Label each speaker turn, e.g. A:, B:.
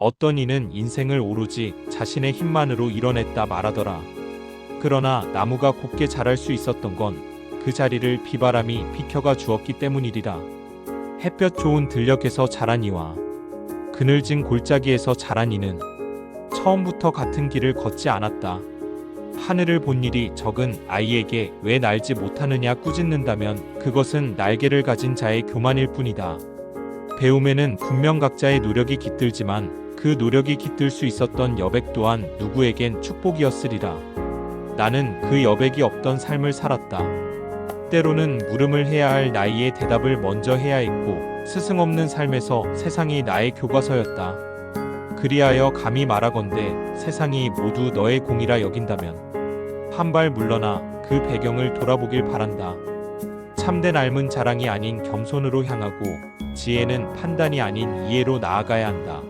A: 어떤 이는 인생을 오로지 자신의 힘만으로 이뤄냈다 말하더라. 그러나 나무가 곱게 자랄 수 있었던 건 그 자리를 비바람이 비켜가 주었기 때문이리라. 햇볕 좋은 들녘에서 자란 이와 그늘진 골짜기에서 자란 이는 처음부터 같은 길을 걷지 않았다. 하늘을 본 일이 적은 아이에게 왜 날지 못하느냐 꾸짖는다면 그것은 날개를 가진 자의 교만일 뿐이다. 배움에는 분명 각자의 노력이 깃들지만 그 노력이 깃들 수 있었던 여백 또한 누구에겐 축복이었으리라. 나는 그 여백이 없던 삶을 살았다. 때로는 물음을 해야 할 나이에 대답을 먼저 해야 했고 스승 없는 삶에서 세상이 나의 교과서였다. 그리하여 감히 말하건대 세상이 모두 너의 공이라 여긴다면 한 발 물러나 그 배경을 돌아보길 바란다. 참된 삶은 자랑이 아닌 겸손으로 향하고 지혜는 판단이 아닌 이해로 나아가야 한다.